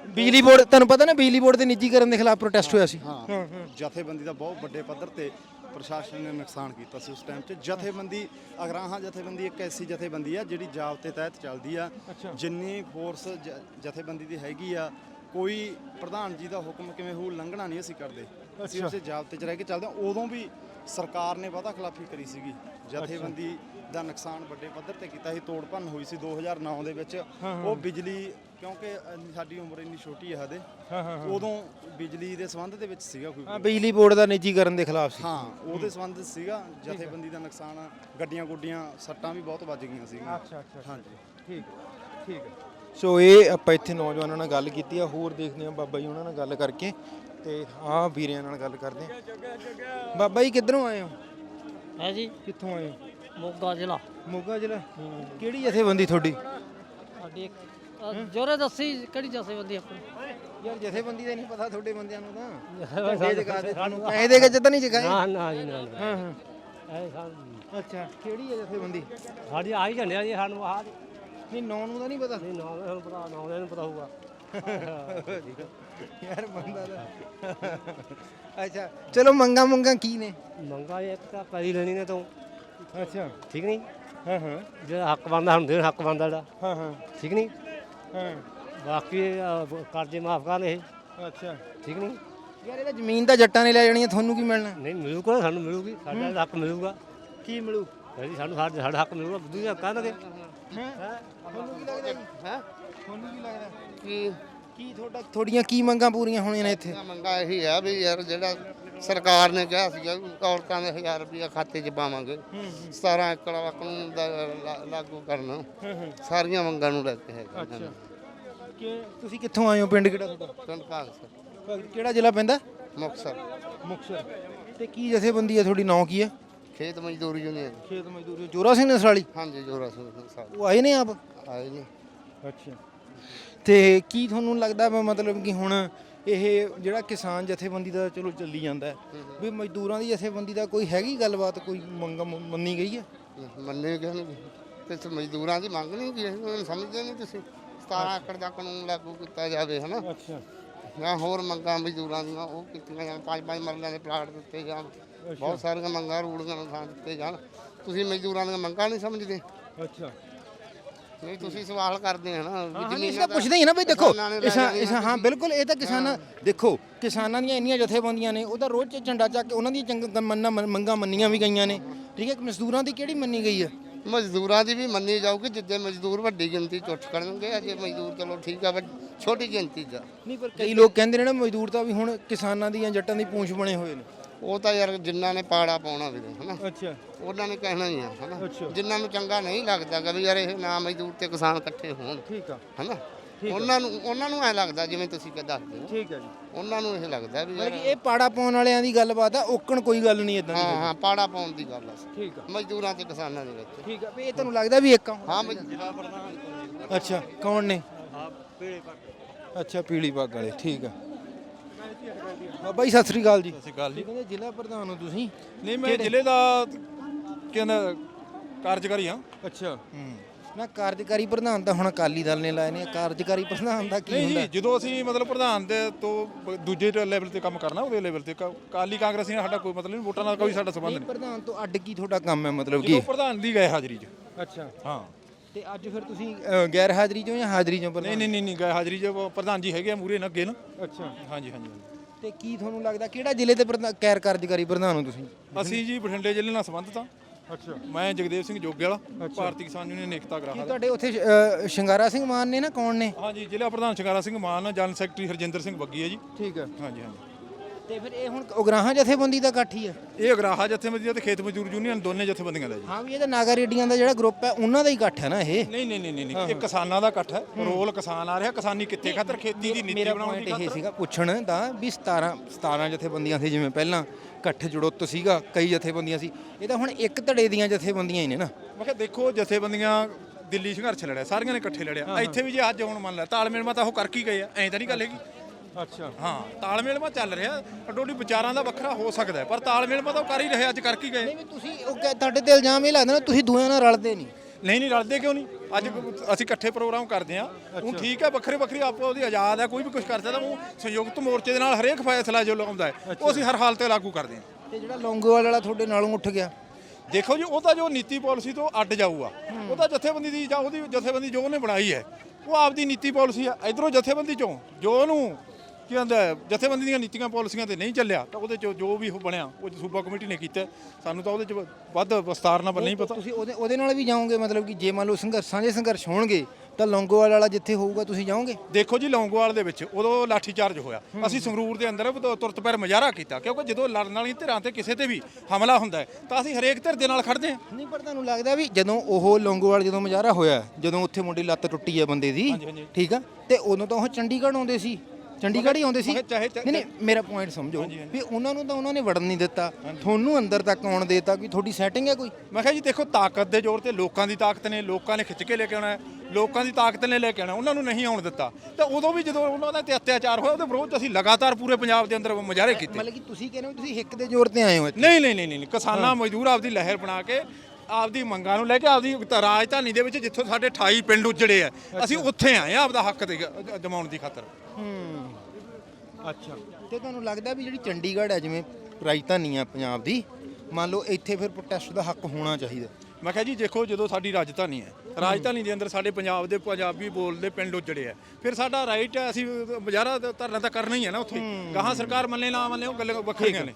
ਬਿਜਲੀ ਬੋਰਡ ਤੁਹਾਨੂੰ ਪਤਾ ਨਾ ਬਿਜਲੀ ਬੋਰਡ ਦੇ ਨਿੱਜੀਕਰਨ ਦੇ ਖਿਲਾਫ ਪ੍ਰੋਟੈਸਟ ਹੋਇਆ ਸੀ। ਹਾਂ ਜਥੇਬੰਦੀ ਦਾ ਬਹੁਤ ਵੱਡੇ ਪੱਧਰ ਤੇ ਪ੍ਰਸ਼ਾਸਨ ਨੇ ਨੁਕਸਾਨ ਕੀਤਾ ਸੀ ਉਸ ਟਾਈਮ 'ਚ। ਜਥੇਬੰਦੀ ਅਗਰਾਹਾਂ ਜਥੇਬੰਦੀ ਇੱਕ ਐਸੀ ਜਥੇਬੰਦੀ ਆ ਜਿਹੜੀ ਜਾਬਤੇ ਤਹਿਤ ਚੱਲਦੀ ਆ। ਜਿੰਨੀ ਫੋਰਸ ਜ- ਜਥੇਬੰਦੀ ਦੀ ਹੈਗੀ ਆ ਕੋਈ ਪ੍ਰਧਾਨ ਜੀ ਦਾ ਹੁਕਮ ਕਿਵੇਂ ਹੋ ਲੰਘਣਾ ਨਹੀਂ ਅਸੀਂ ਕਰਦੇ। ਅਸੀਂ ਉਸੇ ਜਾਬਤੇ 'ਚ ਰਹਿ ਕੇ ਚੱਲਦੇ ਹਾਂ। ਉਦੋਂ ਵੀ ਸਰਕਾਰ ਨੇ ਵਾਅਦਾ ਖਿਲਾਫੀ ਕਰੀ ਸੀਗੀ। ਜਥੇਬੰਦੀ ਦਾ ਨੁਕਸਾਨ ਵੱਡੇ ਪੱਧਰ ਤੇ ਕੀਤਾ ਸੀ ਤੋੜ ਭੰਨ ਹੋਈ ਸੀ 2009 ਦੇ ਵਿੱਚ। ਉਹ ਬਿਜਲੀ ਕਿਉਂਕਿ ਸਾਡੀ ਉਮਰ ਇੰਨੀ ਛੋਟੀ ਹੈ ਹਦੇ ਉਦੋਂ ਬਿਜਲੀ ਦੇ ਸੰਬੰਧ ਦੇ ਵਿੱਚ ਸੀਗਾ ਕੋਈ ਹਾਂ ਬਿਜਲੀ ਬੋਰਡ ਦਾ ਨਿੱਜੀਕਰਨ ਦੇ ਖਿਲਾਫ ਸੀ। ਹਾਂ ਉਹਦੇ ਸੰਬੰਧ ਸੀਗਾ। ਜਥੇਬੰਦੀ ਦਾ ਨੁਕਸਾਨ ਗੱਡੀਆਂ ਗੁੱਡੀਆਂ ਸੱਟਾਂ ਵੀ ਬਹੁਤ ਵੱਜ ਗਈਆਂ ਸੀਗੀਆਂ। ਅੱਛਾ ਅੱਛਾ ਹਾਂਜੀ। ਠੀਕ ਠੀਕ ਹੈ। ਸੋ ਇਹ ਆਪਾਂ ਇੱਥੇ ਨੌਜਵਾਨਾਂ ਨਾਲ ਗੱਲ ਕੀਤੀ ਆ ਹੋਰ ਦੇਖਦੇ ਆ ਬਾਬਾ ਜੀ ਉਹਨਾਂ ਨਾਲ ਗੱਲ ਕਰਕੇ ਤੇ ਆਹ ਵੀਰਿਆਂ ਨਾਲ ਗੱਲ ਕਰਦੇ ਆ ਬਾਬਾ ਜੀ ਕਿੱਧਰੋਂ ਆਏ ਹੋ? ਹੈ ਜੀ? ਕਿੱਥੋਂ ਆਏ ਹੋ? ਮੋਗਾ ਜ਼ਿਲ੍ਹਾ। ਮੋਗਾ ਜ਼ਿਲ੍ਹਾ? ਕਿਹੜੀ ਜਥੇਬੰਦੀ ਤੁਹਾਡੀ? ਸਾਡੀ ਇੱਕ ਜੋਰੇ ਦੱਸੀ ਕਿਹੜੀ ਜਥੇਬੰਦੀ ਆਪਣੀ? ਯਾਰ ਜਥੇਬੰਦੀ ਦਾ ਨਹੀਂ ਪਤਾ ਤੁਹਾਡੇ ਬੰਦਿਆਂ ਨੂੰ ਤਾਂ। ਝੰਡੇ ਜਗਾ ਦੇ। ਤੁਹਾਨੂੰ ਪੈਸੇ ਦੇ ਕੇ ਜਦ ਨਹੀਂ ਜਗਾਏ? ਨਾ ਨਾ ਜੀ ਨਾ ਹਾਂ ਹਾਂ। ਅੱਛਾ ਕਿਹੜੀ ਹੈ ਜਥੇਬੰਦੀ? ਸਾਡੀ ਆਹੀ ਝੰਡਿਆ ਜੀ ਸਾਨੂੰ ਆਹ ਨਹੀਂ ਨੌ ਨੂੰ ਤਾਂ ਨਹੀਂ ਪਤਾ? ਨਹੀਂ ਨਾ ਸਾਨੂੰ ਪਤਾ ਨਾ ਉਹਨੂੰ ਪਤਾ ਹੋਊਗਾ। ਯਾਰ ਬੰਦਾ ਦਾ ਅੱਛਾ ਚਲੋ ਮੰਗਾ ਮੰਗਾ ਕੀ ਨੇ? ਮੰਗਾ ਇੱਕ ਤਾਂ ਪੈਰੀ ਲੈਣੀ ਨੇ ਤੋਂ। ਅੱਛਾ। ਠੀਕ ਨਹੀਂ? ਹਾਂ ਹਾਂ। ਜਿਹੜਾ ਹੱਕ ਬੰਦਾ ਸਾਨੂੰ ਦੇਣ ਹੱਕ ਬੰਦਾ ਜਿਹੜਾ। ਹਾਂ ਹਾਂ। ਠੀਕ ਨਹੀਂ? ਹਾਂ। ਬਾਕੀ ਅਹ, ਕਰਜ਼ੇ ਮਾਫ ਕਰਨ ਇਹ ਅੱਛਾ। ਠੀਕ ਨਹੀਂ? ਯਾਰ ਇਹਦਾ ਜ਼ਮੀਨ ਤਾਂ ਜੱਟਾਂ ਨੇ ਲੈ ਜਾਣੀ ਹੈ ਤੁਹਾਨੂੰ ਕੀ ਮਿਲਣਾ? ਨਹੀਂ ਮਿਲੂਗਾ ਸਾਨੂੰ ਮਿਲੂਗੀ। ਸਾਡਾ ਹੱਕ ਮਿਲੂਗਾ। ਕੀ ਮਿਲੂ? ਅਸੀਂ ਸਾਨੂੰ ਸਾਡੇ ਸਾਡਾ ਹੱਕ ਮਿਲੂਗਾ ਦੂਜਾ ਕਰਨਗੇ ਤੁਹਾਨੂੰ ਕੀ ਲੱਗਦਾ ਜੀ? ਹੈ? ਤੁਹਾਨੂੰ ਕੀ ਲੱਗਦਾ? ਕੀ? ਕੀ ਤੁਹਾਡਾ ਤੁਹਾਡੀਆਂ ਕੀ ਮੰਗਾਂ ਪੂਰੀਆਂ ਹੋਣੀਆਂ ਨੇ ਇੱਥੇ? ਮੰਗਾ ਇਹੀ ਆ ਵੀ ਯਾਰ ਜਿਹੜਾ ਸਰਕਾਰ ਨੇ ਕਿਹਾ ਸੀਗਾ ਵੀ ਔਰਤਾਂ ਦੇ 1000 ਰੁਪਇਆ ਖਾਤੇ 'ਚ ਪਾਵਾਂਗੇ। 17 ਏਕੜ ਵਾਲਾ ਕਾਨੂੰਨ ਦਾ ਲਾ- ਲਾਗੂ ਕਰਨਾ। ਸਾਰੀਆਂ ਮੰਗਾਂ ਨੂੰ ਲੈ ਕੇ ਹੈਗਾ ਅੱਛਾ। ਕਿ ਤੁਸੀਂ ਕਿੱਥੋਂ ਆਏ ਹੋ? ਪਿੰਡ ਕਿਹੜਾ ਤੁਹਾਡਾ? ਪਿੰਡ ਕਿਹੜਾ ਜ਼ਿਲ੍ਹਾ ਪੈਂਦਾ? ਮੁਕਤਸਰ। ਮੁਕਤਸਰ। ਤੇ ਕੀ ਜਥੇਬੰਦੀ ਹੈ ਤੁਹਾਡੀ ਨਾਂ ਕੀ ਹੈ ਖੇਤ ਮਜ਼ਦੂਰੀ ਯੂਨੀਅਨ ਖੇਤ ਮਜ਼ਦੂਰੀ ਜੋਰਾ ਸਿੰਘ ਨਸਰਾਲੀ? ਹਾਂਜੀ ਜੋਰਾ ਸਿੰਘ ਸਾਹਿਬ ਉਹ ਆਏ ਨੇ ਆਪ? ਆਏ ਨੇ। ਅੱਛਾ। ਤੇ ਕੀ ਤੁਹਾਨੂੰ ਲੱਗਦਾ ਵਾ ਮਤਲਬ ਕਿ ਹੁਣ ਇਹ ਜਿਹੜਾ ਕਿਸਾਨ ਜਥੇਬੰਦੀ ਦਾ ਚਲੋ ਚੱਲੀ ਜਾਂਦਾ ਹੈ ਵੀ ਮਜ਼ਦੂਰਾਂ ਦੀ ਜਥੇਬੰਦੀ ਦਾ ਕੋਈ ਹੈਗੀ ਗੱਲਬਾਤ ਕੋਈ ਮੰਗ ਮੰਨੀ ਗਈ ਹੈ? ਮੰਨੇ ਕਿਉਂ ਨਹੀਂ ਤੇ ਸ- ਮਜ਼ਦੂਰਾਂ ਦੀ ਮੰਗ ਨਹੀਂ ਕੀ ਹੈ ਉਹਨਾਂ ਨੂੰ ਸਮਝਦੇ ਨਹੀਂ ਤੁਸੀਂ। 17 ਏਕੜ ਦਾ ਕਾਨੂੰਨ ਲਾਗੂ ਕੀਤਾ ਜਾਵੇ ਹਨਾ? ਅੱਛਾ। ਜਾਂ ਹੋਰ ਮੰਗਾਂ ਮਜ਼ਦੂਰਾਂ ਦੀਆਂ ਉਹ ਕੀਤੀਆਂ ਜਾਣ ਪੰਜ ਪੰਜ ਮਰਲਿਆਂ ਦੇ ਪਲਾਟ ਦਿੱਤੇ ਜਾਣ ਬਹੁਤ ਸਾਰੀਆਂ ਮੰਗਾਂ ਰੂੜੀਆਂ ਨੂੰ ਥਾਂ ਦਿੱਤੇ ਜਾਣ। ਤੁਸੀਂ ਮਜ਼ਦੂਰਾਂ ਦੀਆਂ ਮੰਗਾਂ ਨਹੀਂ ਸਮਝਦੇ? ਅੱਛਾ। ਨਹੀਂ ਤੁਸੀਂ ਸਵਾਲ ਕਰਦੇ ਹੋ ਨਾ ਵੀ ਹਾਂ ਨਹੀਂ ਜ਼ਮੀਨਾਂ ਇਸ ਦਾ ਪੁੱਛਦੇ ਹੀ ਨਾ ਬਈ ਦੇਖੋ ਇਸਾਂ ਹਾਂ ਬਿਲਕੁਲ ਇਹ ਤਾਂ ਕਿਸਾਨਾਂ ਦੇਖੋ ਕਿਸਾਨਾਂ ਦੀਆਂ ਇੰਨੀਆਂ ਜਥੇਬੰਦੀਆਂ ਨੇ ਉਹ ਤਾਂ ਰੋਜ਼ ਝੰਡਾ ਚੱਕ ਕੇ ਉਹਨਾਂ ਦੀਆਂ ਮੰਗਾਂ ਮੰਨੀਆਂ ਵੀ ਗਈਆਂ ਨੇ। ਠੀਕ ਹੈ ਮਜ਼ਦੂਰਾਂ ਦੀ ਕਿਹੜੀ ਮੰਨੀ ਗਈ ਹੈ? ਮਜ਼ਦੂਰਾਂ ਦੀ ਵੀ ਮੰਨੀ ਜਾਊਗੀ ਜਿੱਦੇ ਮਜ਼ਦੂਰ ਵੱਡੀ ਗਿਣਤੀ ਚ ਉੱਠ ਕਰਨਗੇ ਅਜੇ ਮਜ਼ਦੂਰ ਚਲੋ ਠੀਕ ਆ ਵੱਡ- ਛੋਟੀ ਗਿਣਤੀ ਚ। ਆ। ਨਹੀਂ ਪਰ ਕਈ ਲੋਕ ਕਹਿੰਦੇ ਨੇ ਨਾ ਮਜ਼ਦੂਰ ਤਾਂ ਵੀ ਹੁਣ ਕਿਸਾਨਾਂ ਦੀਆਂ ਜੱਟਾਂ ਦੀ ਪੂੰਛ ਬਣੇ ਹੋਏ ਨੇ। ਉਹ ਤਾਂ ਯਾਰ ਜਿਨ੍ਹਾਂ ਨੇ ਪਾੜਾ ਪਾਉਣਾ ਵੀਰੇ ਹਨਾ? ਅੱਛਾ। ਉਹਨਾਂ ਨੇ ਕਹਿਣਾ ਹੀ ਆ ਹਨਾ। ਜਿਨ੍ਹਾਂ ਨੂੰ ਚੰਗਾ ਨਹੀਂ ਲੱਗਦਾ ਵੀ ਯਾਰ ਇਹ ਨਾ ਮਜ਼ਦੂਰ ਤੇ ਕਿਸਾਨ ਇਕੱਠੇ ਹੋਣ ਠੀਕ ਆ। ਹਨਾ? ਉਹਨਾਂ ਨੂੰ ਉਹਨਾਂ ਨੂੰ ਐ ਲੱਗਦਾ ਜਿਵੇਂ ਤੁਸੀਂ ਕਿ ਦੱਸਦੇ ਹੋ। ਠੀਕ ਹੈ ਜੀ। ਉਹਨਾਂ ਨੂੰ ਇਹ ਲੱਗਦਾ ਵੀ ਮਤਲਬ ਕਿ ਇਹ ਪਾੜਾ ਪਾਉਣ ਵਾਲਿਆਂ ਦੀ ਗੱਲਬਾਤ ਆ ਓਕਣ ਕੋਈ ਗੱਲ ਨਹੀਂ ਇਦਾਂ ਹਾਂ ਦੀ ਹਾਂ ਪਾੜਾ ਪਾਉਣ ਦੀ ਗੱਲ ਆ ਠੀਕ ਆ। ਮਜ਼ਦੂਰਾਂ ਤੇ ਕਿਸਾਨਾਂ ਦੇ ਵਿੱਚ। ਠੀਕ ਆ ਵੀ ਇਹ ਤੁਹਾਨੂੰ ਲੱਗਦਾ ਵੀ ਇੱਕ ਆ ਹਾਂ ਮਜ਼ਦੂਰ ਅੱਛਾ ਕੌਣ ਨੇ? ਅੱਛਾ ਪੀਲੀ ਪੱਗ ਵਾਲੇ ਠੀਕ ਆ। ਬਾਬਾ ਜੀ ਸਤਿ ਸ੍ਰੀ ਅਕਾਲ ਜੀ। ਸਤਿ ਸ਼੍ਰੀ ਅਕਾਲ ਜੀ। ਕਹਿੰਦੇ ਜ਼ਿਲ੍ਹਾ ਪ੍ਰਧਾਨ ਹੋ ਤੁਸੀਂ? ਨਹੀਂ ਮੈਂ ਜ਼ਿਲ੍ਹੇ ਦਾ ਕਹਿੰਦਾ ਕਾਰਜਕਾਰੀ ਹਾਂ ਅੱਛਾ। ਨਾ ਕਾਰਜਕਾਰੀ ਪ੍ਰਧਾਨ ਤਾਂ ਹੁਣ ਅਕਾਲੀ ਦਲ ਨੇ ਲਾਏ ਨੇ ਕਾਰਜਕਾਰੀ ਪ੍ਰਧਾਨ ਦਾ ਕੀ ਨਹੀਂ ਹੁੰਦਾ? ਜੀ ਜਦੋਂ ਅਸੀਂ ਮਤਲਬ ਪ੍ਰਧਾਨ ਦੇ ਤੋਂ ਬ- ਦੂਜੇ ਲੈਵਲ ਤੇ ਕੰਮ ਕਰਨਾ ਉਹਦੇ ਲੈਵਲ ਤੇ ਕ- ਅਕਾਲੀ ਕਾਂਗਰਸੀ ਨਾਲ ਸਾਡਾ ਕੋਈ ਮਤਲਬ ਨਹੀਂ ਵੋਟਾਂ ਨਾਲ ਕੋਈ ਸਾਡਾ ਸੰਬੰਧ ਨਹੀਂ ਪ੍ਰਧਾਨ ਤੋਂ ਅੱਡ ਕੀ ਤੁਹਾਡਾ ਕੰਮ ਹੈ ਮਤਲਬ ਜਦੋਂ ਕੀ ਪ੍ਰਧਾਨ ਦੀ ਗਏ ਹਾਜ਼ਰੀ 'ਚ। ਅੱਛਾ। ਹਾਂ। ਤੇ ਅੱਜ ਫਿਰ ਤੁਸੀਂ ਅ, ਗੈਰ ਹਾਜ਼ਰੀ ਚੋਂ ਜਾਂ ਹਾਜ਼ਰੀ ਚੋਂ ਨਹੀਂ ਨਹੀਂ ਨਹੀਂ ਨਹੀਂ ਗਏ ਹਾਜ਼ਰੀ 'ਚ ਪ੍ਰਧਾਨ ਜੀ ਹੈਗੇ ਆ ਮੂਰੇ ਨਾ ਅੱਗੇ ਨਾ। ਅੱਛਾ। ਹਾਂਜੀ ਹਾਂਜੀ। ਤੇ ਕੀ ਤੁਹਾਨੂੰ ਲੱਗਦਾ ਕਿਹੜਾ ਜ਼ਿਲ੍ਹੇ ਦੇ ਪ੍ਰਧਾਨ ਕੈਰ ਕਾਰਜਕਾਰੀ ਪ੍ਰਧਾਨ ਹੋ ਤੁਸੀਂ? ਅਸੀਂ ਜੀ ਬਠਿੰਡੇ ਜ਼ਿਲ੍ਹੇ ਨਾਲ ਸੰਬੰਧਿਤ ਹਾਂ। ਅੱਛਾ। ਮੈਂ ਜਗਦੇਵ ਸਿੰਘ ਜੋਗੇ ਵਾਲਾ ਭਾਰਤੀ ਕਿਸਾਨ ਯੂਨੀਅਨ ਏਕਤਾ ਕੀ ਗਰਾਹਾਂ ਦਾ। ਤੁਹਾਡੇ ਉੱਥੇ ਅ, ਸ਼ਿੰਗਾਰਾ ਸਿੰਘ ਮਾਨ ਨੇ ਨਾ ਕੌਣ ਨੇ? ਹਾਂਜੀ ਜ਼ਿਲ੍ਹਾ ਪ੍ਰਧਾਨ ਸ਼ਿੰਗਾਰਾ ਸਿੰਘ ਮਾਨ ਜਨਰਲ ਸੈਕਟਰੀ ਹਰਜਿੰਦਰ ਸਿੰਘ ਬੱਗੀ ਹੈ ਜੀ। ਠੀਕ ਹੈ ਹਾਂਜੀ ਹਾਂਜੀ। ਤੇ ਫਿਰ ਇਹ ਹੁਣ ਉਗਰਾਹਾਂ ਜਥੇਬੰਦੀ ਦਾ ਇਕੱਠ ਹੀ ਹੈ ਇਹ ਅਗਰਾਹਾ ਜਥੇਬੰਦੀ ਤੇ ਖੇਤ ਮਜ਼ਦੂਰ ਯੂਨੀਅਨ ਦੋਨੇ ਜਥੇਬੰਦੀਆਂ ਦਾ ਜੀ। ਹਾਂ ਵੀ ਇਹ ਤਾਂ ਨਾਗਾ ਰੇਡੀਆਂ ਦਾ ਜਿਹੜਾ ਗਰੁੱਪ ਹੈ ਉਹਨਾਂ ਦਾ ਹੀ ਇਕੱਠ ਹੈ ਨਾ ਇਹ? ਨਹੀਂ ਨਹੀਂ ਨਹੀਂ ਨਹੀਂ ਨਹੀਂ, ਇਹ ਕਿਸਾਨਾਂ ਦਾ ਇਕੱਠ ਹੈ ਰੋਲ ਕਿਸਾਨ ਆ ਰਿਹਾ ਕਿਸਾਨੀ ਕਿੱਥੇ ਖਾਤਰ ਖੇਤੀ ਦੀ ਨੀਤੀ ਮੇਰਾ ਬਣਾਉਣ ਦੀ ਇਹ ਖਾਤਰ। ਸੀਗਾ ਪੁੱਛਣ ਦਾ ਵੀ 17 17 ਜਥੇਬੰਦੀਆਂ ਸੀ ਜਿਵੇਂ ਪਹਿਲਾਂ। ਇਕੱਠ ਜੁੜੁੱਤ ਸੀਗਾ ਕਈ ਜਥੇਬੰਦੀਆਂ ਸੀ। ਇਹ ਤਾਂ ਹੁਣ ਇੱਕ ਧੜੇ ਦੀਆਂ ਜਥੇਬੰਦੀਆਂ ਹੀ ਨੇ ਨਾ। ਮੈਂ ਕਿਹਾ ਦੇਖੋ ਜਥੇਬੰਦੀਆਂ ਦਿੱਲੀ ਸੰਘਰਸ਼ ਲੜਿਆ ਸਾਰੀਆਂ ਨੇ ਇਕੱਠੇ ਲੜਿਆ। ਇੱਥੇ ਵੀ ਜੇ ਅੱਜ ਹੁਣ ਮੰਨ ਲੈ ਤਾਲਮੇਲ ਮਾ ਤਾਂ ਉਹ ਕਰ ਕੀ ਗਏ ਆ ਐਂ ਤਾਂ ਨਹੀਂ ਗੱਲ ਹੈਗੀ। ਅੱਛਾ। ਹਾਂ ਤਾਲਮੇਲ ਮਾ ਚੱਲ ਰਿਹਾ ਅਡੋਡੀ ਵਿਚਾਰਾਂ ਦਾ ਵੱਖਰਾ ਹੋ ਸਕਦਾ ਪਰ ਤਾਲਮੇਲ ਮਾ ਤਾਂ ਉਹ ਕਰ ਹੀ ਰਹੇ ਅੱਜ ਕਰ ਕੀ ਗਏ। ਨਹੀਂ ਵੀ ਤੁਸੀਂ ਉਹ ਤੁਹਾਡੇ ਤੇ ਇਲਜ਼ਾਮ ਇਹ ਲੱਗਦਾ ਨਾ ਤੁਸੀਂ ਦੂਆਂ ਨਾਲ ਰਲਦੇ ਨਹੀਂ। ਨਹੀਂ ਨਹੀਂ ਰਲਦੇ ਕਿਉਂ ਨਹੀਂ? ਅੱਜ ਅਸੀਂ ਇਕੱਠੇ ਪ੍ਰੋਗਰਾਮ ਕਰਦੇ ਆ ਉਹ ਠੀਕ ਹੈ ਵੱਖਰੇ ਵੱਖਰੀ ਆਪੋ ਉਹਦੀ ਆਜ਼ਾਦ ਹੈ ਕੋਈ ਵੀ ਕੁਝ ਕਰ ਸਕਦਾ ਉਹ ਸੰਯੁਕਤ ਮੋਰਚੇ ਦੇ ਨਾਲ ਹਰੇਕ ਫੈਸਲਾ ਜੋ ਲਾਉਂਦਾ ਹੈ ਉਹ ਅਸੀਂ ਹਰ ਹਾਲ ਤੇ ਲਾਗੂ ਕਰਦੇ ਹਾਂ। ਤੇ ਜਿਹੜਾ ਲੌਂਗੋਵਾਲ ਵਾਲਾ ਤੁਹਾਡੇ ਨਾਲੋਂ ਉੱਠ ਗਿਆ। ਦੇਖੋ ਜੀ ਉਹ ਤਾਂ ਜੋ ਨੀਤੀ ਪਾਲਿਸੀ ਤੋਂ ਅੱਡ ਜਾਊਗਾ ਉਹ ਤਾਂ ਜਥੇਬੰਦੀ ਦੀ ਜਾਂ ਉਹਦੀ ਜਥੇਬੰਦੀ ਜੋ ਉਹਨੇ ਬਣਾਈ ਹੈ ਉਹ ਆਪਦੀ ਨੀਤੀ ਪਾਲਿਸੀ ਆ ਇਧਰੋਂ ਜਥੇਬੰਦੀ ਚੋਂ ਜੋ ਉਹਨੂੰ ਕੀ ਕਹਿੰਦਾ ਹੈ, ਜਥੇਬੰਦੀ ਦੀਆਂ ਨੀਤੀਆਂ ਪਾਲਿਸੀਆਂ ਤੇ ਨਹੀਂ ਚੱਲਿਆ ਤਾਂ ਉਹਦੇ ਚੋਂ ਜੋ ਵੀ ਉਹ ਬਣਿਆ ਉਹ ਸੂਬਾ ਕਮੇਟੀ ਨੇ ਕੀਤਾ ਸਾਨੂੰ ਤਾਂ ਉਹਦੇ ਚ ਵੱਧ ਵਿਸਤਾਰ ਨਾਲ ਨਹੀਂ ਪਤਾ। ਤੁਸੀਂ ਉਹਦੇ ਉਹਦੇ ਨਾਲ ਵੀ ਜਾਓਗੇ ਮਤਲਬ ਕਿ ਜੇ ਮੰਨ ਲਓ ਸੰਘਰਸ਼ ਸਾਂਝੇ ਸੰਘਰਸ਼ ਹੋਣਗੇ ਤਾਂ ਲੌਂਗੋਵਾਲ ਵਾਲਾ ਜਿੱਥੇ ਹੋਊਗਾ ਤੁਸੀਂ ਜਾਓਗੇ? ਦੇਖੋ ਜੀ ਲੌਂਗੋਵਾਲ ਦੇ ਵਿੱਚ ਉਦੋਂ ਲਾਠੀ ਚਾਰਜ ਹੋਇਆ। ਅਸੀਂ ਸੰਗਰੂਰ ਦੇ ਅੰਦਰ ਤੁਰਤ ਪੈਰ ਮੁਜ਼ਾਹਰਾ ਕੀਤਾ ਕਿਉਂਕਿ ਜਦੋਂ ਲੜਨ ਵਾਲੀ ਧਿਰਾਂ ਤੇ ਕਿਸੇ ਤੇ ਵੀ ਹਮਲਾ ਹੁੰਦਾ ਹੈ ਤਾਂ ਅਸੀਂ ਹਰੇਕ ਧਿਰ ਦੇ ਨਾਲ ਖੜਦੇ ਹਾਂ। ਨਹੀਂ ਪਰ ਤੁਹਾਨੂੰ ਲੱਗਦਾ ਵੀ ਜਦੋਂ ਉਹ ਲੌਂਗੋਵਾਲ ਜਦੋਂ ਮੁਜ਼ਾਹਰਾ ਹੋਇਆ ਜਦੋਂ ਉੱਥੇ ਮੁੰਡੇ ਦੀ ਲੱਤ ਟੁੱਟੀ ਹੈ ਬੰਦੇ ਦੀ ਠੀਕ ਆ ਤੇ ਉਦੋਂ ਤਾਂ ਉਹ ਚੰਡੀਗੜ੍ਹ ਆਉਂਦੇ ਸੀ। ਚੰਡੀਗੜ੍ਹ ਹੀ ਆਉਂਦੇ ਸੀ। ਨਹੀਂ ਨਹੀਂ ਮੇਰਾ ਪੁਆਇੰਟ ਸਮਝੋ ਵੀ ਉਹਨਾਂ ਨੂੰ ਤਾਂ ਉਹਨਾਂ ਨੇ ਵੜਨ ਨਹੀਂ ਦਿੱਤਾ। ਤੁਹਾਨੂੰ ਅੰਦਰ ਤੱਕ ਆਉਣ ਦੇਤਾ ਕਿ ਤੁਹਾਡੀ ਸੈਟਿੰਗ ਹੈ ਕੋਈ? ਮੈਂ ਕਿਹਾ ਜੀ ਦੇਖੋ ਤਾਕਤ ਦੇ ਜ਼ੋਰ ਤੇ ਲੋਕਾਂ ਦੀ ਤਾਕਤ ਨੇ ਲੋਕਾਂ ਨੇ ਖਿੱਚ ਕੇ ਲੈ ਕੇ ਆਉਣਾ ਹੈ, ਲੋਕਾਂ ਦੀ ਤਾਕਤ ਨੇ ਲੈ ਕੇ ਆਉਣਾ ਉਹਨਾਂ ਨੂੰ ਨਹੀਂ ਆਉਣ ਦਿੱਤਾ। ਤਾਂ ਉਦੋਂ ਵੀ ਜਦੋਂ ਉਹਨਾਂ ਦਾ ਤੇ ਅਤਿਆਚਾਰ ਹੋਇਆ ਉਹਦੇ ਵਿਰੋਧ 'ਚ ਅਸੀਂ ਲਗਾਤਾਰ ਪੂਰੇ ਪੰਜਾਬ ਦੇ ਅੰਦਰ ਮੁਜ਼ਾਹਰੇ ਕੀਤੇ। ਮਤਲਬ ਕਿ ਤੁਸੀਂ ਕਹਿੰਦੇ ਹੋ ਤੁਸੀਂ ਹਿੱਕ ਦੇ ਜ਼ੋਰ ਤੇ ਆਏ ਹੋ ਇੱਥੇ। ਨਹੀਂ ਨਹੀਂ ਨਹੀਂ ਨਹੀਂ ਕਿਸਾਨਾਂ ਮਜ਼ਦੂਰ ਆਪਦੀ ਲਹਿਰ ਬਣਾ ਕੇ ਆਪਦੀ ਮੰਗਾਂ ਨੂੰ ਲੈ ਕੇ ਆਪਦੀ ਰਾਜਧਾਨੀ ਦੇ ਵਿੱਚ ਜਿੱਥੋਂ ਸਾਡੇ 28 ਪਿੰਡ ਉਜੜੇ ਆ ਅਸੀਂ ਉੱਥੇ ਆਏ ਆ ਆਪਦਾ ਹੱਕ ਦੇ ਜਮਾਉਣ ਦੀ ਖਾਤਰ। ਅੱਛਾ। ਤੇ ਤੁਹਾਨੂੰ ਲੱਗਦਾ ਵੀ ਜਿਹੜੀ ਚੰਡੀਗੜ੍ਹ ਹੈ ਜਿਵੇਂ ਰਾਜਧਾਨੀ ਆ ਪੰਜਾਬ ਦੀ ਮੰਨ ਲਓ ਇੱਥੇ ਫਿਰ ਪ੍ਰੋਟੈਸਟ ਦਾ ਹੱਕ ਹੋਣਾ ਚਾਹੀਦਾ। ਮੈਂ ਕਿਹਾ ਜੀ ਦੇਖੋ ਜਦੋਂ ਸਾਡੀ ਰਾਜਧਾਨੀ ਹੈ ਰਾਜਧਾਨੀ ਦੇ ਅੰਦਰ ਸਾਡੇ ਪੰਜਾਬ ਦੇ ਪੰਜਾਬੀ ਬੋਲਦੇ ਪਿੰਡ ਉਜੜੇ ਆ ਫਿਰ ਸਾਡਾ ਰਾਈਟ ਹੈ ਅਸੀਂ ਤੇ ਧਰਨਾ ਤਾਂ ਕਰਨਾ ਹੀ ਹੈ ਨਾ ਉੱਥੇ। ਗਾਹਾਂ ਸਰਕਾਰ ਮੰਨੇ ਨਾ ਮੰਨੇ ਉਹ ਗੱਲਾਂ ਵੱਖਰੀਆਂ ਨੇ।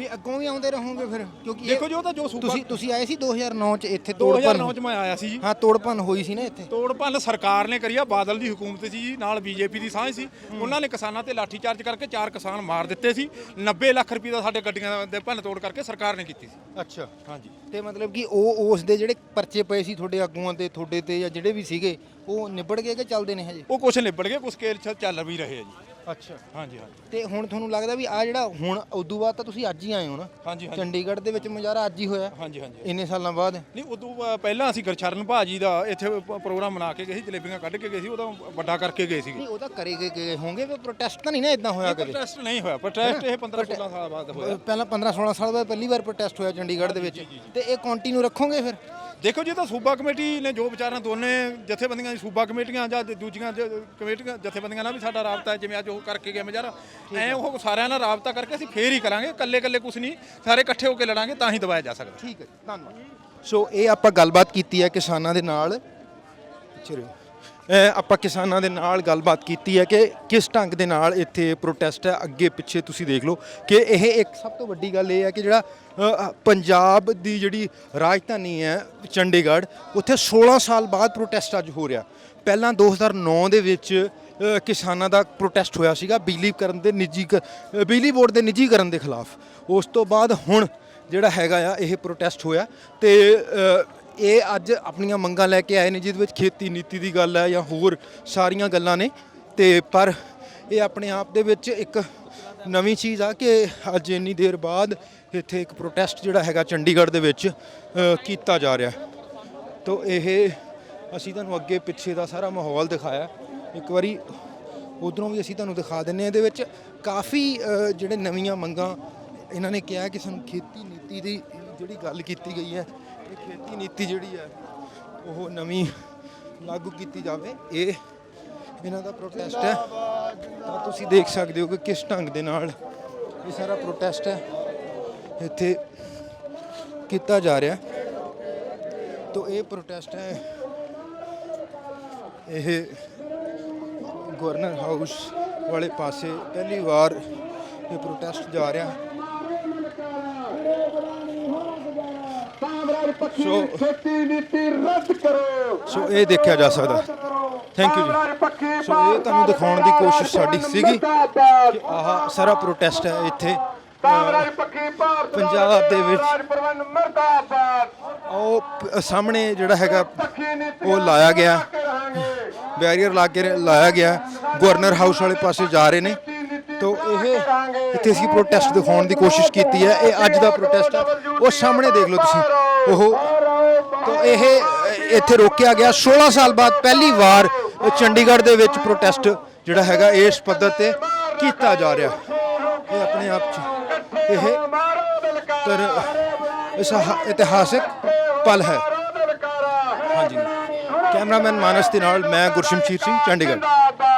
ਵੀ ਅੱਗੋਂ ਵੀ ਆਉਂਦੇ ਰਹੋਗੇ ਫਿਰ ਕਿਉਂਕਿ ਇਹ- ਦੇਖੋ ਜੀ ਉਹ ਤਾਂ ਜੋ ਸੂਬਾ ਤੁਸੀਂ ਤੁਸੀਂ ਆਏ ਸੀ 2009 ਚ ਇੱਥੇ ਤੋੜਪਨ 2009 ਚ ਮੈਂ ਆਇਆ ਸੀ ਜੀ। ਹਾਂ ਤੋੜਪਨ ਹੋਈ ਸੀ ਨਾ ਇੱਥੇ। ਤੋੜ ਭੰਨ ਸਰਕਾਰ ਨੇ ਕਰੀ ਆ ਬਾਦਲ ਦੀ ਹਕੂਮਤ ਸੀ ਜੀ ਨਾਲ ਬੀਜੇਪੀ ਦੀ ਸਾਂਝ ਸੀ। ਉਹਨਾਂ ਨੇ ਕਿਸਾਨਾਂ ਤੇ ਲਾਠੀ ਚਾਰਜ ਕਰਕੇ ਚਾਰ ਕਿਸਾਨ ਮਾਰ ਦਿੱਤੇ ਸੀ। 90 ਲੱਖ ਰੁਪਏ ਦਾ ਸਾਡੇ ਗੱਡੀਆਂ ਦੇ ਭੰਨ ਤੋੜ ਕਰਕੇ ਸਰਕਾਰ ਨੇ ਕੀਤੀ ਸੀ। ਅੱਛਾ। ਹਾਂਜੀ। ਤੇ ਮਤਲਬ ਕਿ ਉਹ ਉਸ ਦੇ ਜਿਹੜੇ ਪਰਚੇ ਪਏ ਸੀ ਤੁਹਾਡੇ ਆਗੂਆਂ ਤੇ ਤੁਹਾਡੇ ਤੇ ਜਾਂ ਜਿਹੜੇ ਵੀ ਸੀਗੇ ਉਹ ਨਿਬੜ ਗਏ ਕਿ ਚੱਲਦੇ ਨੇ ਹਜੇ? ਉਹ ਕੁਛ ਨਿਬੜ ਗਏ ਕੁਛ ਚ ਚੱਲ ਵੀ ਰਹੇ ਆ ਜੀ। ਅੱਛਾ। ਹਾਂਜੀ ਹਾਂਜੀ। ਤੇ ਹੁਣ ਤੁਹਾਨੂੰ ਲੱਗਦਾ ਵੀ ਆ ਜਿਹੜਾ ਹੁਣ ਉਦੋਂ ਬਾਅਦ ਤਾਂ ਤੁਸੀਂ ਅੱਜ ਹੀ ਆਏ ਹੋ ਨਾ? ਹਾਂਜੀ ਹਾਂਜੀ। ਚੰਡੀਗੜ੍ਹ ਦੇ ਵਿੱਚ ਮੁਜ਼ਾਹਰਾ ਅੱਜ ਹੀ ਹੋਇਆ। ਹਾਂਜੀ ਹਾਂਜੀ। ਇੰਨੇ ਸਾਲਾਂ ਬਾਅਦ? ਨਹੀਂ ਉਦੋਂ ਪਹਿਲਾਂ ਅਸੀਂ ਗਰਚਰਨ ਭਾਜੀ ਦਾ ਇੱਥੇ ਪ੍ਰੋਗਰਾਮ ਬਣਾ ਕੇ ਗਏ ਸੀ ਜਲੇਬੀਆਂ ਕੱਢ ਕੇ ਗਏ ਸੀ ਉਹਦਾ ਵੱਡਾ ਕਰਕੇ ਗਏ ਸੀਗੇ। ਨਹੀਂ ਉਹ ਤਾਂ ਕਰੇ ਗਏ ਗਏ ਹੋਣਗੇ ਵੀ ਪ੍ਰੋਟੈਸਟ ਤਾਂ ਨਹੀਂ ਨਾ ਇਦਾਂ ਹੋਇਆ ਕਦੇ? ਪ੍ਰੋਟੈਸਟ ਨਹੀਂ ਹੋਇਆ। ਪ੍ਰੋਟੈਸਟ ਇਹ 15 16 ਸਾਲ ਬਾਅਦ ਹੋਇਆ। ਪਹਿਲਾਂ 15 16 ਸਾਲ ਬਾਅਦ ਪਹਿਲੀ ਵਾਰ ਪ੍ਰੋਟੈਸਟ ਹੋਇਆ ਚੰਡੀਗੜ੍ਹ ਦੇ ਵਿੱਚ। ਤੇ ਇਹ ਕੰਟੀਨਿਊ ਰੱਖੋਗੇ ਫਿਰ? ਦੇਖੋ ਜੀ ਤਾਂ ਸੂਬਾ ਕਮੇਟੀ ਨੇ ਜੋ ਵਿਚਾਰਾਂ ਦੋਨੇ ਜਥੇਬੰਦੀਆਂ ਦੀ ਸੂਬਾ ਕਮੇਟੀਆਂ ਜਾਂ ਦੂਜੀਆਂ ਜ- ਕਮੇਟੀਆਂ ਜਥੇਬੰਦੀਆਂ ਨਾਲ ਵੀ ਸਾਡਾ ਰਾਬਤਾ ਹੈ ਜਿਵੇਂ ਅੱਜ ਉਹ ਕਰਕੇ ਗਏ ਮਜਾਰਾ ਐ ਉਹ ਸਾਰਿਆਂ ਨਾਲ ਰਾਬਤਾ ਕਰਕੇ ਅਸੀਂ ਫੇਰ ਹੀ ਕਰਾਂਗੇ ਇਕੱਲੇ ਇਕੱਲੇ ਕੁਝ ਨਹੀਂ ਸਾਰੇ ਇਕੱਠੇ ਹੋ ਕੇ ਲੜਾਂਗੇ ਤਾਂ ਹੀ ਦਬਾਇਆ ਜਾ ਸਕਦਾ। ਠੀਕ ਹੈ ਧੰਨਵਾਦ। ਸੋ ਇਹ ਆਪਾਂ ਗੱਲਬਾਤ ਕੀਤੀ ਹੈ ਕਿਸਾਨਾਂ ਦੇ ਨਾਲ। ਪਿੱਛੇ ਰਹੋ। ਆਪਾਂ ਕਿਸਾਨਾਂ ਦੇ ਨਾਲ ਗੱਲਬਾਤ ਕੀਤੀ ਹੈ ਕਿ ਕਿਸ ਢੰਗ ਦੇ ਨਾਲ ਇੱਥੇ ਪ੍ਰੋਟੈਸਟ ਹੈ? ਅੱਗੇ ਪਿੱਛੇ ਤੁਸੀਂ ਦੇਖ ਲਓ ਕਿ ਇਹ ਇੱਕ ਸਭ ਤੋਂ ਵੱਡੀ ਗੱਲ ਇਹ ਹੈ ਕਿ ਜਿਹੜਾ ਪੰਜਾਬ ਦੀ ਜਿਹੜੀ ਰਾਜਧਾਨੀ ਹੈ ਚੰਡੀਗੜ੍ਹ, ਉੱਥੇ 16 ਸਾਲ ਬਾਅਦ ਪ੍ਰੋਟੈਸਟ ਅੱਜ ਹੋ ਰਿਹਾ। ਪਹਿਲਾਂ 2009 ਦੇ ਵਿੱਚ ਕਿਸਾਨਾਂ ਦਾ ਪ੍ਰੋਟੈਸਟ ਹੋਇਆ ਸੀਗਾ ਬਿਜਲੀ ਕਰਨ ਦੇ ਨਿੱਜੀ ਬਿਜਲੀ ਬੋਰਡ ਦੇ ਨਿੱਜੀਕਰਨ ਦੇ ਖਿਲਾਫ। ਉਸ ਤੋਂ ਬਾਅਦ ਹੁਣ ਜਿਹੜਾ ਹੈਗਾ ਆ, ਇਹ ਪ੍ਰੋਟੈਸਟ ਹੋਇਆ ਤੇ ਇਹ ਅੱਜ ਆਪਣੀਆਂ ਮੰਗਾਂ ਲੈ ਕੇ ਆਏ ਨੇ, ਜਿਹਦੇ ਵਿੱਚ ਖੇਤੀ ਨੀਤੀ ਦੀ ਗੱਲ ਹੈ ਜਾਂ ਹੋਰ ਸਾਰੀਆਂ ਗੱਲਾਂ ਨੇ। ਤੇ ਪਰ ਇਹ ਆਪਣੇ ਆਪ ਦੇ ਵਿੱਚ ਇੱਕ ਨਵੀਂ ਚੀਜ਼ ਆ ਕਿ ਅੱਜ ਇੰਨੀ ਦੇਰ ਬਾਅਦ ਇੱਥੇ ਇੱਕ ਪ੍ਰੋਟੈਸਟ ਜਿਹੜਾ ਹੈਗਾ ਚੰਡੀਗੜ੍ਹ ਦੇ ਵਿੱਚ ਕੀਤਾ ਜਾ ਰਿਹਾ। ਤੋ ਇਹ ਅਸੀਂ ਤੁਹਾਨੂੰ ਅੱਗੇ ਪਿੱਛੇ ਦਾ ਸਾਰਾ ਮਾਹੌਲ ਦਿਖਾਇਆ। ਇੱਕ ਵਾਰੀ ਉਧਰੋਂ ਵੀ ਅਸੀਂ ਤੁਹਾਨੂੰ ਦਿਖਾ ਦਿੰਨੇ ਆ ਇਹਦੇ ਵਿੱਚ ਕਾਫੀ ਜਿਹੜੇ ਨਵੀਆਂ ਮੰਗਾਂ, ਇਹਨਾਂ ਨੇ ਕਿਹਾ ਕਿ ਸਾਨੂੰ ਖੇਤੀ ਨੀਤੀ ਦੀ ਜਿਹੜੀ ਗੱਲ ਕੀਤੀ ਗਈ ਹੈ ਇਹ ਖੇਤੀ ਨੀਤੀ ਜਿਹੜੀ ਹੈ, ਉਹ ਨਵੀਂ ਲਾਗੂ ਕੀਤੀ ਜਾਵੇ। ਇਹ ਇਹਨਾਂ ਦਾ ਪ੍ਰੋਟੈਸਟ ਹੈ। ਤਾਂ ਤੁਸੀਂ ਦੇਖ ਸਕਦੇ ਹੋ ਕਿ ਕਿਸ ਢੰਗ ਦੇ ਨਾਲ ਇਹ ਸਾਰਾ ਪ੍ਰੋਟੈਸਟ ਹੈ, ਇੱਥੇ ਕੀਤਾ ਜਾ ਰਿਹਾ। ਤੋ ਇਹ ਪ੍ਰੋਟੈਸਟ ਹੈ, ਇਹ ਗਵਰਨਰ ਹਾਊਸ ਵਾਲੇ ਪਾਸੇ ਪਹਿਲੀ ਵਾਰ ਇਹ ਪ੍ਰੋਟੈਸਟ ਜਾ ਰਿਹਾ। ਸੋ ਖੇਤੀ ਨੀਤੀ ਰੱਦ ਕਰੋ। ਸੋ ਇਹ ਦੇਖਿਆ ਜਾ ਸਕਦਾ। ਥੈਂਕ ਯੂ ਜੀ। ਸੋ ਇਹ ਤੁਹਾਨੂੰ ਦਿਖਾਉਣ ਦੀ ਕੋਸ਼ਿਸ਼ ਸਾਡੀ ਸੀਗੀ ਕਿ ਆਹ ਸਾਰਾ ਪ੍ਰੋਟੈਸਟ ਹੈ ਇੱਥੇ। ਪੰਜਾਬ ਦੇ ਵਿੱਚ ਉਹ ਸਾਹਮਣੇ ਜਿਹੜਾ ਹੈਗਾ ਉਹ ਲਾਇਆ ਗਿਆ। ਬੈਰੀਅਰ ਲਾ ਕੇ ਲਾਇਆ ਗਿਆ। ਗਵਰਨਰ ਹਾਊਸ ਵਾਲੇ ਪਾਸੇ ਜਾ ਰਹੇ ਨੇ। ਤੋ ਇਹ ਇੱਥੇ ਅਸੀਂ ਪ੍ਰੋਟੈਸਟ ਦਿਖਾਉਣ ਦੀ ਕੋਸ਼ਿਸ਼ ਕੀਤੀ ਹੈ। ਇਹ ਅੱਜ ਦਾ ਪ੍ਰੋਟੈਸਟ ਹੈ। ਉਹ ਸਾਹਮਣੇ ਦੇਖ ਲਓ ਤੁਸੀਂ। ਉਹ ਤਾਂ ਇਹ ਇੱਥੇ ਰੋਕਿਆ ਗਿਆ। 16 ਸਾਲ ਬਾਅਦ ਪਹਿਲੀ ਵਾਰ ਚੰਡੀਗੜ੍ਹ ਦੇ ਵਿੱਚ ਪ੍ਰੋਟੈਸਟ ਜਿਹੜਾ ਹੈਗਾ, ਇਸ ਪੱਧਰ ਤੇ ਕੀਤਾ ਜਾ ਰਿਹਾ। ਇਹ ਆਪਣੇ ਆਪ ਚ ਇਹ ਤਰ ਇਤਿਹਾਸਿਕ ਪਲ ਹੈ। ਹਾਂਜੀ। ਕੈਮਰਾਮੈਨ ਮਾਨਸ ਦੇ ਨਾਲ ਮੈਂ ਗੁਰਸ਼ਮਸ਼ੀਰ ਸਿੰਘ, ਚੰਡੀਗੜ੍ਹ।